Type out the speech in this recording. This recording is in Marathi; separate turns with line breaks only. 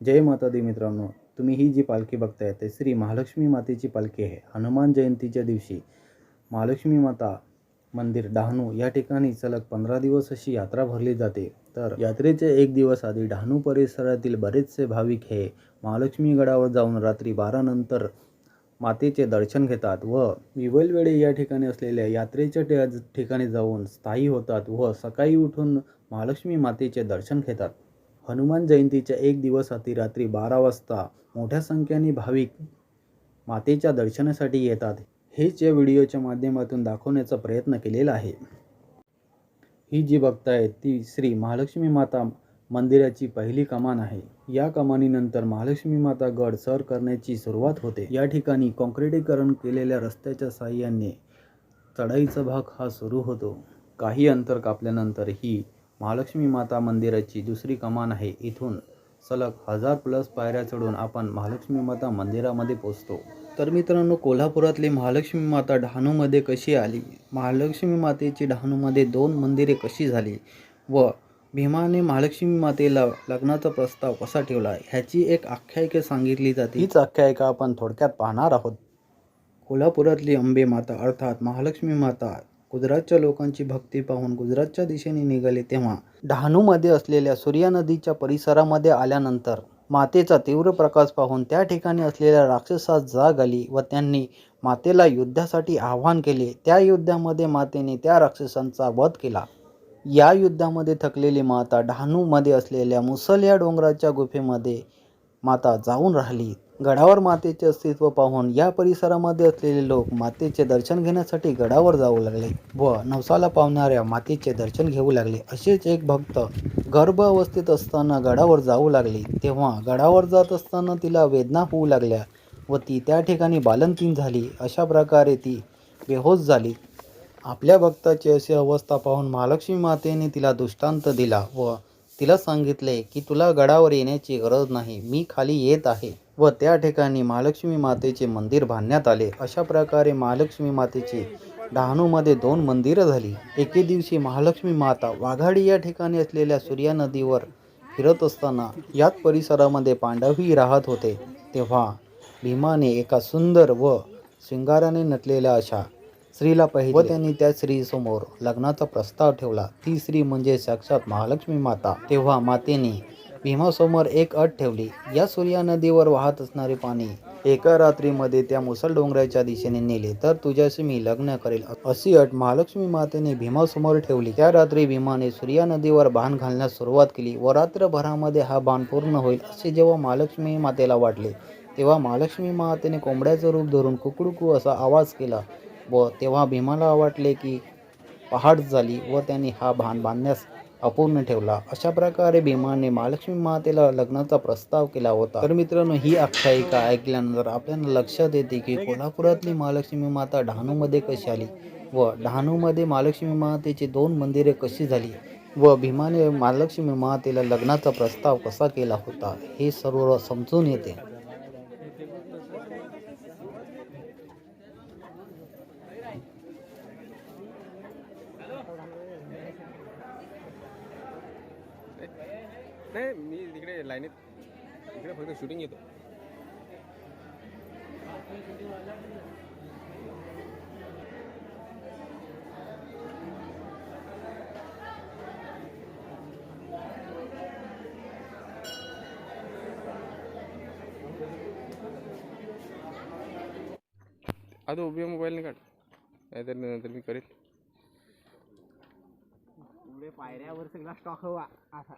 जय माता दी मित्रांनो. तुम्ही ही जी पालखी बघताय ते श्री महालक्ष्मी मातेची पालखी आहे. हनुमान जयंतीच्या दिवशी महालक्ष्मी माता मंदिर डहाणू या ठिकाणी सलग पंधरा दिवस अशी यात्रा भरली जाते. तर यात्रेचे एक दिवस आधी डहाणू परिसरातील बरेचसे भाविक हे महालक्ष्मी गडावर जाऊन रात्री बारानंतर मातेचे दर्शन घेतात व विवलवेळे या ठिकाणी असलेल्या यात्रेच्या ठिकाणी जाऊन स्थायी होतात व सकाळी उठून महालक्ष्मी मातेचे दर्शन घेतात. हनुमान जयंतीच्या एक दिवस रात्री बारा वाजता मोठ्या संख्येने भाविक मातेच्या दर्शनासाठी येतात. हेच या व्हिडिओच्या माध्यमातून दाखवण्याचा प्रयत्न केलेला आहे. ही जी बघताय ती श्री महालक्ष्मी माता मंदिराची पहिली कमान आहे. या कमानीनंतर महालक्ष्मी माता गड सर करण्याची सुरुवात होते. या ठिकाणी कॉन्क्रिटीकरण केलेल्या रस्त्याच्या सहाय्याने चढाईचा भाग हा सुरू होतो. काही अंतर कापल्यानंतर ही महालक्ष्मी माता मंदिराची दुसरी कमान आहे. इथून सलग हजार प्लस पायऱ्या चढून आपण महालक्ष्मी माता मंदिरामध्ये पोचतो तर मित्रांनो कोल्हापुरातली महालक्ष्मी माता डहाणूमध्ये कशी आली? महालक्ष्मी मातेची डहाणूमध्ये दोन मंदिरे कशी झाली? व भीमाने महालक्ष्मी मातेला लग्नाचा प्रस्ताव कसा ठेवला? ह्याची एक आख्यायिका सांगितली जाते. हीच आख्यायिका आपण थोडक्यात पाहणार आहोत. कोल्हापुरातली अंबे माता अर्थात महालक्ष्मी माता गुजरातच्या लोकांची भक्ती पाहून गुजरातच्या दिशेने निघाले तेव्हा डहाणूमध्ये असलेल्या सूर्या नदीच्या परिसरामध्ये आल्यानंतर मातेचा तीव्र प्रकाश पाहून त्या ठिकाणी असलेल्या राक्षसास जाग आली व त्यांनी मातेला युद्धासाठी आव्हान केले. त्या युद्धामध्ये मातेने त्या राक्षसांचा वध केला. या युद्धामध्ये थकलेली माता डहाणूमध्ये असलेल्या मुसल या डोंगराच्या गुफेमध्ये माता जाऊन राहिली. गडावर मातेचे अस्तित्व पाहून या परिसरामध्ये असलेले लोक मातेचे दर्शन घेण्यासाठी गडावर जाऊ लागले व नवसाला पावणाऱ्या मातेचे दर्शन घेऊ लागले. असेच एक भक्त गर्भ अवस्थेत असताना गडावर जाऊ लागली. तेव्हा गडावर जात असताना तिला वेदना होऊ लागल्या व ती त्या ठिकाणी बालंतीन झाली. अशा प्रकारे ती बेहोश झाली. आपल्या भक्ताची अशी अवस्था पाहून महालक्ष्मी मातेने तिला दृष्टांत दिला व तिला सांगितले की तुला गडावर येण्याची गरज नाही. मी खाली येत आहे. व त्या ठिकाणी महालक्ष्मी मातेचे मंदिर बांधण्यात आले. अशा प्रकारे महालक्ष्मी मातेची डहाणूमध्ये दोन मंदिरं झाली. एके दिवशी महालक्ष्मी माता वाघाडी या ठिकाणी असलेल्या सूर्या नदीवर फिरत असताना याच परिसरामध्ये पांडवही राहत होते. तेव्हा भीमाने एका सुंदर व शृंगाराने नटलेल्या अशा स्त्रीला पाहिजे व त्यांनी त्या स्त्रीसमोर लग्नाचा प्रस्ताव ठेवला. ती स्त्री म्हणजे साक्षात महालक्ष्मी माता. तेव्हा मातेने भीमासमोर एक अट ठेवली. या सूर्या नदीवर वाहत असणारे पाणी एका रात्रीमध्ये त्या मुसल डोंगराच्या दिशेने नेले. तर तुझ्याशी मी लग्न करेल. अशी अट महालक्ष्मी मातेने भीमासमोर ठेवली. त्या रात्री भीमाने सूर्या नदीवर बाण घालण्यास सुरुवात केली. व रात्रभरामध्ये हा बाण पूर्ण होईल असे जेव्हा महालक्ष्मी मातेला वाटले तेव्हा महालक्ष्मी मातेने कोंबड्याचं रूप धरून कुकडुकू असा आवाज केला व तेव्हा भीमाला वाटले की पहाट झाली व त्यांनी हा भान बांधण्यास अपूर्ण ठेवला. अशा प्रकारे भीमाने महालक्ष्मी मातेला लग्नाचा प्रस्ताव केला होता. तर मित्रांनो ही आख्यायिका ऐकल्यानंतर आपल्याला लक्षात येते की कोल्हापुरातली महालक्ष्मी माता डहाणूमध्ये कशी आली व डहाणूमध्ये महालक्ष्मी मातेची दोन मंदिरे कशी झाली व भीमाने महालक्ष्मी मातेला लग्नाचा प्रस्ताव कसा केला होता हे सर्व समजून येते.
नाही मी तिकडे लाईनीत इकडे फक्त शूटिंग येतो. आता उभी मोबाईलने काढ नाहीतर नंतर मी करेल
पुढे पायऱ्यावर सगळा स्टॉक हवा असा.